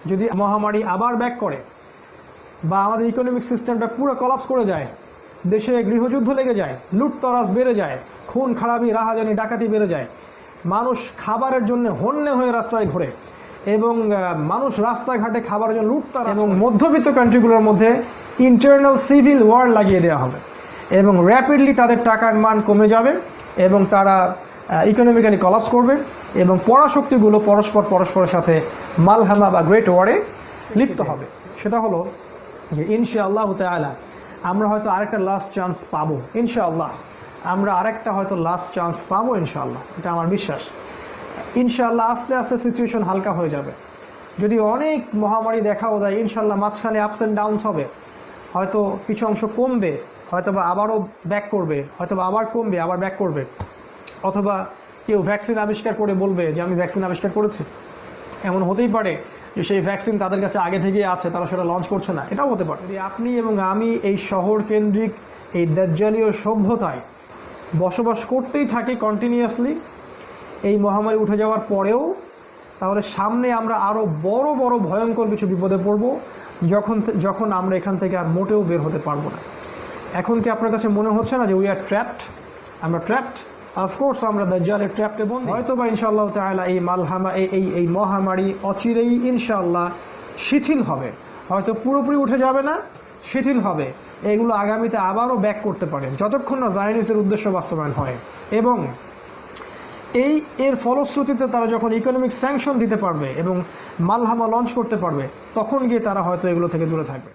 যদি মহামারী আবার ব্যাক করে বা আমাদের ইকোনমিক সিস্টেমটা পুরো কলাপস করে যায় দেশে গৃহযুদ্ধ লেগে যায় লুটতরাজ বেড়ে যায় খুন খারাপি রাহাজানি ডাকাতি বেড়ে যায় মানুষ খাবারের জন্য হন্যে হয়ে রাস্তায় ঘোরে এবং মানুষ রাস্তাঘাটে খাবারের জন্য লুটতার এবং মধ্যবিত্ত কান্ট্রিগুলোর মধ্যে ইন্টারনাল সিভিল ওয়ার লাগিয়ে দেওয়া হবে এবং র্যাপিডলি তাদের টাকার মান কমে যাবে এবং তারা ইকোনমিক্যালি কলাপস করবে এবং পরাশক্তিগুলো পরস্পর পরস্পরের সাথে মালহামা বা গ্রেট ওয়ারে লিপ্ত হবে। সেটা হলো যে ইনশাআল্লাহ তাআলা আমরা হয়তো আরেকটা লাস্ট চান্স পাবো, ইনশাআল্লাহ। আমরা আরেকটা হয়তো লাস্ট চান্স পাবো, ইনশাআল্লাহ। এটা আমার বিশ্বাস। ইনশাআল্লাহ আস্তে আস্তে সিচুয়েশন হালকা হয়ে যাবে। যদি অনেক মহামারী দেখাও দেয় ইনশাআল্লাহ মাঝখানে আপস অ্যান্ড ডাউনস হবে। হয়তো কিছু অংশ কমবে হয়তো বা আবারও ব্যাক করবে হয়তো বা আবার কমবে, আবার ব্যাক করবে। অথবা কেউ ভ্যাকসিন আবিষ্কার করে বলবে যে আমি ভ্যাকসিন আবিষ্কার করেছি। এমন হতেই পারে যে সেই ভ্যাকসিন তাদের কাছে আগে থেকেই আছে, তারা সেটা লঞ্চ করছে না। এটাও হতে পারে। আপনি এবং আমি এই শহর কেন্দ্রিক, এই দাজ্জালীয় সভ্যতায় বসবাস করতেই থাকি কন্টিনিউয়াসলি এই মহামারী উঠে যাওয়ার পরেও, তাহলে সামনে আমরা আরও বড় বড়, ভয়ঙ্কর কিছু বিপদে পড়ব, যখন যখন আমরা এখান থেকে আর মোটেও বের হতে পারব না। এখন কি আপনার কাছে মনে হচ্ছে না যে উই আর ট্র্যাপড আমরা ট্র্যাপড অফকোর্স আমরা দাজ্জালের ট্র্যাপটে বন্ধ হয়তো বা ইনশাআল্লাহ তাআলা এই মালহামা এই এই মহামারী অচিরেই ইনশাআল্লাহ শিথিল হবে। হয়তো পুরোপুরি উঠে যাবে না, শিথিল হবে। এগুলো আগামীতে আবারও ব্যাক করতে পারে যতক্ষণ না জায়নিসের উদ্দেশ্য বাস্তবায়ন হয়। এবং এই এর ফলশ্রুতিতে তারা যখন ইকোনমিক স্যাংশন দিতে পারবে এবং মালহামা লঞ্চ করতে পারবে, তখন গিয়ে তারা হয়তো এগুলো থেকে দূরে থাকবে।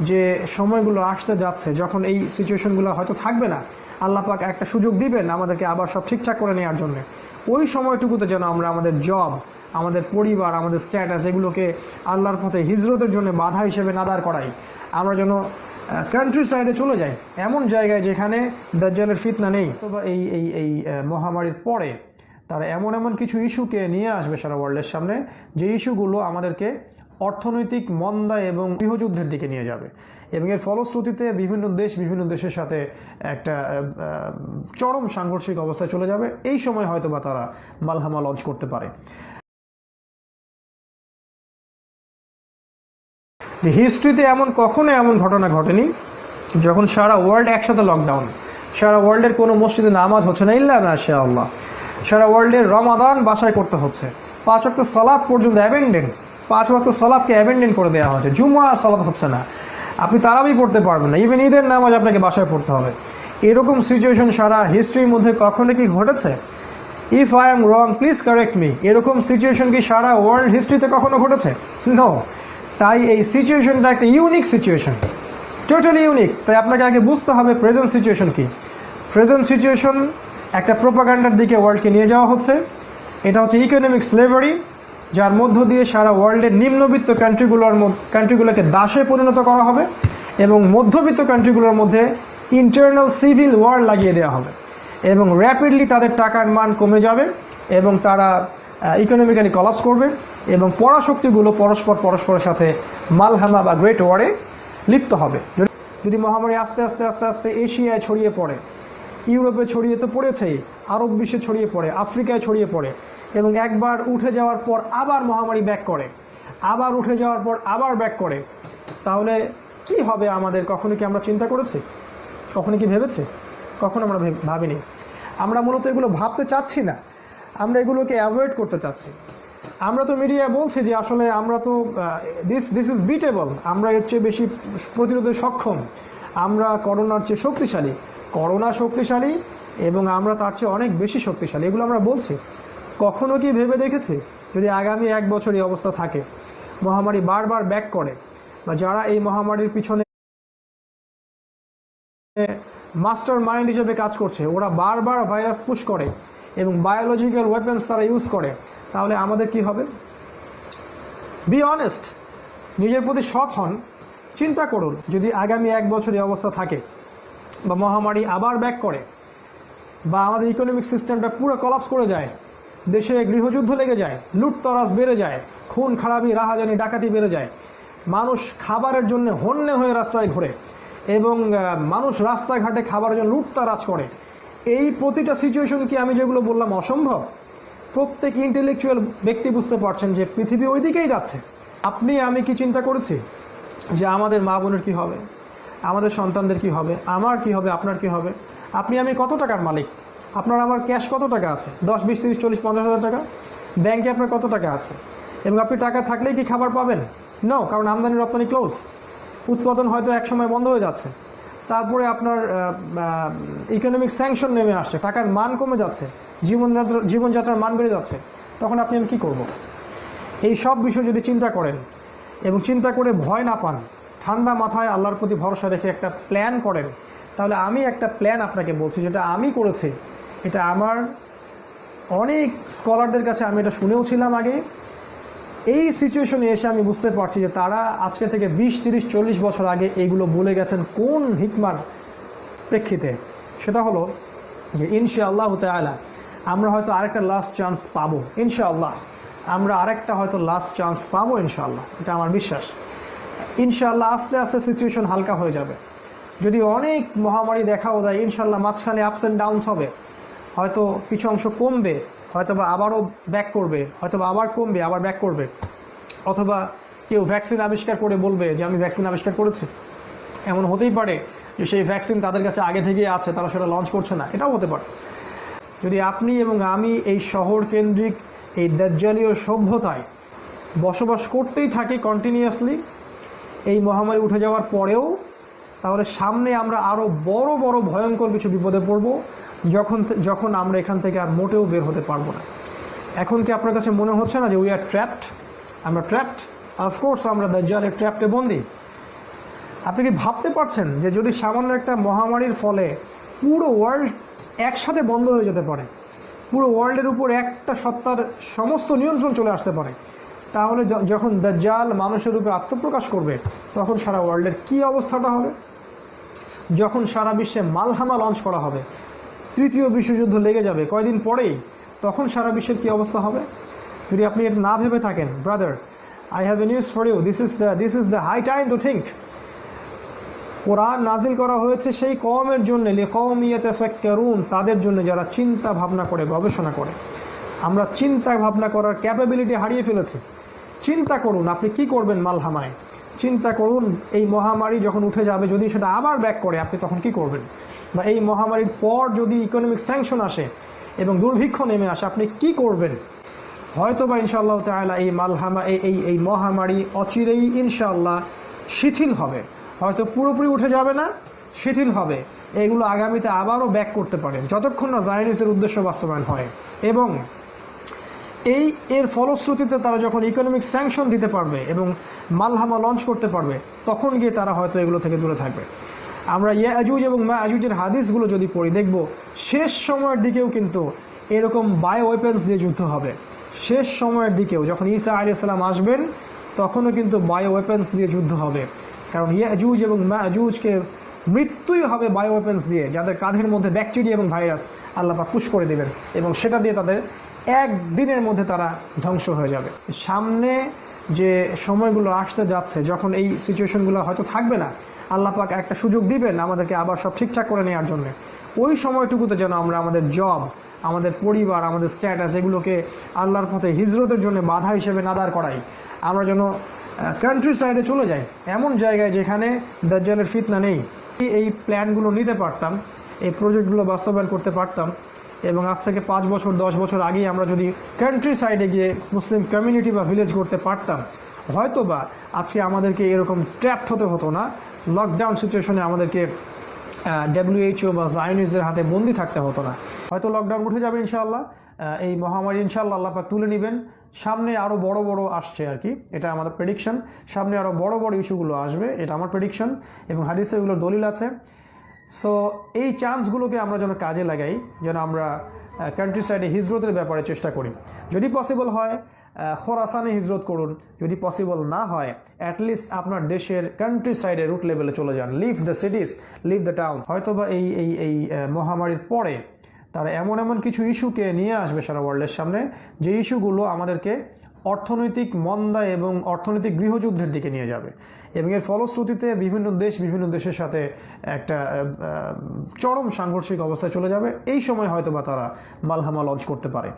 যে সময়গুলো আসতে যাচ্ছে, যখন এই সিচুয়েশনগুলো হয়তো থাকবে না আল্লাহ পাক একটা সুযোগ দিবেন আমাদেরকে আবার সব ঠিকঠাক করে নেওয়ার জন্য। ওই সময়টুকুতে যেন আমরা আমাদের জব আমাদের পরিবার, আমাদের স্ট্যাটাস এগুলোকে আল্লাহর পথে হিজরতের জন্য বাধা হিসেবে নাদার করাই। আমরা যেন কান্ট্রি সাইডে চলে যাই। এমন জায়গায় যেখানে দাজ্জালের ফিতনা নেই, অথবা এই এই এই মহামারীর পরে তারা এমন এমন কিছু ইস্যুকে নিয়ে আসবে সারা ওয়ার্ল্ডের সামনে। যে ইস্যুগুলো আমাদেরকে অর্থনৈতিক মন্দা এবং গৃহযুদ্ধের দিকে নিয়ে যাবে। এবং এর ফলশ্রুতিতে বিভিন্ন দেশ বিভিন্ন দেশের সাথে একটা চরম সাংঘর্ষিক অবস্থায় চলে যাবে। এই সময় হয়তো বা তারা মালহামা লঞ্চ করতে পারে। হিস্ট্রিতে এমন কখনো এমন ঘটনা ঘটেনি যখন সারা ওয়ার্ল্ড একসাথে লকডাউন সারা ওয়ার্ল্ডের কোনো মসজিদে নামাজ হচ্ছে না ইল্লা না সারা ওয়ার্ল্ডের রমাদান বাসায় করতে হচ্ছে। পাঁচ সালাদ পর্যন্ত অ্যাবেন্ডেন পাঁচ ওয়াক্ত সালাদকে অ্যাবেন্ডেন করে দেওয়া হচ্ছে জুমা সালাদ হচ্ছে না। আপনি তারাবি পড়তে পারবেন না। ইভেন ঈদের নামাজ আপনাকে বাসায় পড়তে হবে। এরকম সিচুয়েশন সারা হিস্ট্রির মধ্যে কখনো কি ঘটেছে? If I am wrong please correct me এরকম সিচুয়েশন কি সারা ওয়ার্ল্ড হিস্ট্রিতে কখনো ঘটেছে? নো তাই এই সিচুয়েশনটা একটা ইউনিক সিচুয়েশন টোটালি ইউনিক তাই আপনাকে আগে বুঝতে হবে প্রেজেন্ট সিচুয়েশন কি। প্রেজেন্ট সিচুয়েশন একটা প্রোপাগান্ডার দিকে ওয়ার্ল্ডকে নিয়ে যাওয়া হচ্ছে। এটা হচ্ছে ইকোনমিক স্লেভারি যার মধ্য দিয়ে সারা ওয়ার্ল্ডের নিম্নবিত্ত কান্ট্রিগুলোর কান্ট্রিগুলোকে দাসে পরিণত করা হবে এবং মধ্যবিত্ত কান্ট্রিগুলোর মধ্যে ইন্টারনাল সিভিল ওয়ার লাগিয়ে দেওয়া হবে। এবং র্যাপিডলি তাদের টাকার মান কমে যাবে এবং তারা ইকোনমিক্যালি কলাপস করবে এবং পরাশক্তিগুলো পরস্পর পরস্পরের সাথে মালহামা বা গ্রেট ওয়ারে লিপ্ত হবে। যদি- মহামারী আস্তে আস্তে আস্তে আস্তে এশিয়ায় ছড়িয়ে পড়ে, ইউরোপে ছড়িয়ে তো পড়েছেই, আরব বিশ্বে ছড়িয়ে পড়ে, আফ্রিকায় ছড়িয়ে পড়ে এবং একবার উঠে যাওয়ার পর আবার মহামারী ব্যাক করে। আবার উঠে যাওয়ার পর আবার ব্যাক করে। তাহলে কি হবে আমাদের? কখনো কি আমরা চিন্তা করেছি? কখনো কি ভেবেছি? কখনো আমরা ভেব- ভাবিনি। আমরা মূলত এগুলো ভাবতে চাচ্ছি না। আমরা এগুলোকে অ্যাভয়েড করতে চাচ্ছি। আমরা তো মিডিয়া বলছি যে আসলে আমরা তো দিস দিস ইজ বিটেবল আমরা এর চেয়ে বেশি প্রতিরোধে সক্ষম। আমরা করোনার চেয়ে শক্তিশালী। করোনা শক্তিশালী এবং আমরা তার চেয়ে অনেক বেশি শক্তিশালী। এগুলো আমরা বলছি। কখনো কি ভেবে দেখেছি যদি আগামী এক বছর এই অবস্থা থাকে? মহামারী বারবার ব্যাক করে। বা যারা এই মহামারীর পিছনে মাস্টার মাইন্ড হিসেবে কাজ করছে, ওরা বারবার ভাইরাস পুশ করে এবং বায়োলজিক্যাল ওয়েপেন্স তারা ইউজ করে, তাহলে আমাদের কি হবে? বি অনেস্ট নিজের প্রতি সৎ হন। চিন্তা করুন, যদি আগামী এক বছর এই অবস্থা থাকে বা মহামারী আবার ব্যাক করে বা আমাদের ইকোনমিক সিস্টেমটা পুরো কলাপস করে যায় দেশে গৃহযুদ্ধ লেগে যায়, লুটতরাজ বেড়ে যায়, খুন খারাপি, রাহাজানি, ডাকাতি বেড়ে যায়। মানুষ খাবারের জন্য হন্যে হয়ে রাস্তায় ঘোরে এবং মানুষ রাস্তাঘাটে খাবারের জন্য লুটতারাজ করে। এই প্রতিটা সিচুয়েশন কি আমি যেগুলো বললাম অসম্ভব? প্রত্যেক ইন্টেলেকচুয়াল ব্যক্তি বুঝতে পারছেন যে পৃথিবী ওই দিকেই যাচ্ছে। আপনি, আমি কি চিন্তা করেছি? যে আমাদের মা বোনের কী হবে? আমাদের সন্তানদের কি হবে? আমার কি হবে? আপনার কি হবে? আপনি, আমি কত টাকার মালিক? আপনার আমার ক্যাশ কত টাকা আছে? দশ, বিশ, তিরিশ, চল্লিশ, পঞ্চাশ হাজার টাকা? ব্যাংকে আপনার কত টাকা আছে? এবং আপনি টাকা থাকলেই কি খাবার পাবেন? নো কারণ আমদানি রপ্তানি ক্লোজ উৎপাদন হয়তো এক সময় বন্ধ হয়ে যাচ্ছে। তারপরে আপনার ইকোনমিক স্যাংশন নেমে আসছে। টাকার মান কমে যাচ্ছে। জীবনযাত্রা জীবনযাত্রার মান বেড়ে যাচ্ছে। তখন আপনি আমি কী করব? এই সব বিষয় যদি চিন্তা করেন এবং চিন্তা করে ভয় না পান, ঠান্ডা মাথায় আল্লাহর প্রতি ভরসা রেখে একটা প্ল্যান করেন, তাহলে আমি একটা প্ল্যান আপনাকে বলছি, যেটা আমি করেছি। এটা আমার। অনেক স্কলারদের কাছে আমি এটা শুনেও ছিলাম আগে। এই সিচুয়েশনে এসে আমি বুঝতে পারছি যে তারা আজকে থেকে বিশ, তিরিশ, চল্লিশ বছর আগে এইগুলো বলে গেছেন কোন হিকমার প্রেক্ষিতে। সেটা হলো যে ইনশাআল্লাহ তালা আমরা হয়তো আরেকটা লাস্ট চান্স পাবো, ইনশাআল্লাহ। আমরা আরেকটা হয়তো লাস্ট চান্স পাবো, ইনশাআল্লাহ। এটা আমার বিশ্বাস। ইনশাআল্লাহ আস্তে আস্তে সিচুয়েশন হালকা হয়ে যাবে। যদি অনেক মহামারী দেখাও দেয় ইনশাল্লাহ মাঝখানে আপস অ্যান্ড ডাউনস হবে। হয়তো কিছু অংশ কমবে হয়তো বা আবারও ব্যাক করবে হয়তো বা আবার কমবে, আবার ব্যাক করবে। অথবা কেউ ভ্যাকসিন আবিষ্কার করে বলবে যে, আমি ভ্যাকসিন আবিষ্কার করেছি। এমন হতেই পারে যে, সেই ভ্যাকসিন তাদের কাছে আগে থেকেই আছে, তারা সেটা লঞ্চ করছে না। এটাও হতে পারে। যদি আপনি এবং আমি এই শহর কেন্দ্রিক এই দাজ্জালীয় সভ্যতায় বসবাস করতেই থাকি কন্টিনিউয়াসলি এই মহামারী উঠে যাওয়ার পরেও, তাহলে সামনে আমরা আরও বড় বড়, ভয়ঙ্কর কিছু বিপদে পড়ব। যখন যখন আমরা এখান থেকে আর মোটেও বের হতে পারব না। এখন কি আপনার কাছে মনে হচ্ছে না যে উই আর ট্র্যাপড আমরা ট্র্যাপড অফকোর্স আমরা দাজ্জালের ট্র্যাপটে বন্দি। আপনি কি ভাবতে পারছেন যে যদি সামান্য একটা মহামারীর ফলে পুরো ওয়ার্ল্ড একসাথে বন্ধ হয়ে যেতে পারে, পুরো ওয়ার্ল্ডের উপর একটা সত্তার সমস্ত নিয়ন্ত্রণ চলে আসতে পারে, তাহলে যখন দাজ্জাল মানুষের রূপে আত্মপ্রকাশ করবে, তখন সারা ওয়ার্ল্ডের কী অবস্থাটা হবে? যখন সারা বিশ্বে মালহামা লঞ্চ করা হবে তৃতীয় বিশ্বযুদ্ধ লেগে যাবে। কয়দিন পরেই? তখন সারা বিশ্বের কী অবস্থা হবে? যদি আপনি এটা না ভেবে থাকেন brother I have a news for you this is the this is the high time to think কোরআন নাজিল করা হয়েছে সেই কমের জন্য লিকৌমিয়াতে ফেক্কারুন তাদের জন্য যারা চিন্তা ভাবনা করে, গবেষণা করে। আমরা চিন্তা ভাবনা করার ক্যাপাবিলিটি হারিয়ে ফেলেছি। চিন্তা করুন, আপনি কি করবেন মালহামায়? চিন্তা করুন, এই মহামারী যখন উঠে যাবে, যদি সেটা আবার ব্যাক করে, আপনি তখন কি করবেন? বা এই মহামারীর পর যদি ইকোনমিক স্যাংশন আসে এবং দুর্ভিক্ষ নেমে আসে, আপনি কি করবেন? হয়তো বা ইনশাআল্লাহ তাআলা এই মালহামা, এই এই মহামারী অচিরেই ইনশাআল্লাহ শিথিল হবে। হয়তো পুরোপুরি উঠে যাবে না, শিথিল হবে। এগুলো আগামীতে আবারও ব্যাক করতে পারেন যতক্ষণ না জায়নিসের উদ্দেশ্য বাস্তবায়ন হয়। এবং এই, এর ফলশ্রুতিতে তারা যখন ইকোনমিক স্যাংশন দিতে পারবে এবং মালহামা লঞ্চ করতে পারবে, তখন গিয়ে তারা হয়তো এগুলো থেকে দূরে থাকবে। আমরা ইয়ে আজুজ এবং মা আজুজের হাদিসগুলো যদি পড়ি, দেখব শেষ সময়ের দিকেও কিন্তু এরকম বায়ো ওয়েপেন্স দিয়ে যুদ্ধ হবে। শেষ সময়ের দিকেও, যখন ঈসা আলী সালাম আসবেন, তখনও কিন্তু বায়ো ওয়েপেন্স দিয়ে যুদ্ধ হবে। কারণ ইয়াজুজ এবং মা আজুজকে মৃত্যুই হবে বায়ো ওয়েপেন্স দিয়ে, যাদের কাঁধের মধ্যে ব্যাকটেরিয়া এবং ভাইরাস আল্লাহ পাক পুশ করে দেবেন এবং সেটা দিয়ে তাদের একদিনের মধ্যে তারা ধ্বংস হয়ে যাবে। সামনে যে সময়গুলো আসতে যাচ্ছে, যখন এই সিচুয়েশনগুলো হয়তো থাকবে না আল্লাহ পাক একটা সুযোগ দিবেন আমাদেরকে আবার সব ঠিকঠাক করে নেওয়ার জন্য। ওই সময়টুকুতে যেন আমরা আমাদের জব আমাদের পরিবার, আমাদের স্ট্যাটাস এগুলোকে আল্লাহর পথে হিজরতের জন্য বাধা হিসেবে নাদার করাই। আমরা যেন কান্ট্রি সাইডে চলে যাই। এমন জায়গায় যেখানে দাজ্জালের ফিতনা নেই। এই প্ল্যানগুলো নিতে পারতাম, এই প্রজেক্টগুলো বাস্তবায়ন করতে পারতাম এবং আজ থেকে পাঁচ বছর, দশ বছর আগেই আমরা যদি কান্ট্রি সাইডে গিয়ে মুসলিম কমিউনিটি বা ভিলেজ করতে পারতাম হয়তো বা আজকে আমাদেরকে এরকম ট্র্যাপড হতে হতো না। লকডাউন সিচুয়েশনে আমাদেরকে ডাব্লিউএইচও বা জায়নিজের হাতে বন্দি থাকতে হতো না। হয়তো লকডাউন উঠে যাবে ইনশাআল্লাহ। এই মহামারী ইনশাআল্লাহ আল্লাহ পাক তুলে নেবেন। সামনে আরও বড় বড় আসছে আর কি। এটা আমাদের প্রেডিকশন সামনে আরও বড় বড় ইস্যুগুলো আসবে, এটা আমার প্রেডিকশন এবং হাদিসে এগুলোর দলিল আছে। সো এই চান্সগুলোকে আমরা যেন কাজে লাগাই, যেন আমরা কান্ট্রি সাইডে হিজরতের ব্যাপারে চেষ্টা করি। যদি পসিবল হয় খোরাসানে হিজরত করুন। যদি পসিবল না হয় অ্যাটলিস্ট আপনার দেশের কান্ট্রি সাইডে রুট লেভেলে চলে যান। Leave the cities leave the town হয়তোবা এই এই এই মহামারীর পরে তারা এমন এমন কিছু ইস্যুকে নিয়ে আসবে সারা ওয়ার্ল্ডের সামনে, যে ইস্যুগুলো আমাদেরকে অর্থনৈতিক মন্দা এবং অর্থনৈতিক গৃহযুদ্ধের দিকে নিয়ে যাবে। এবং এর ফলশ্রুতিতে বিভিন্ন দেশ বিভিন্ন দেশের সাথে একটা চরম সাংঘর্ষিক অবস্থায় চলে যাবে। এই সময় হয়তো বা তারা মালহামা লঞ্চ করতে পারে।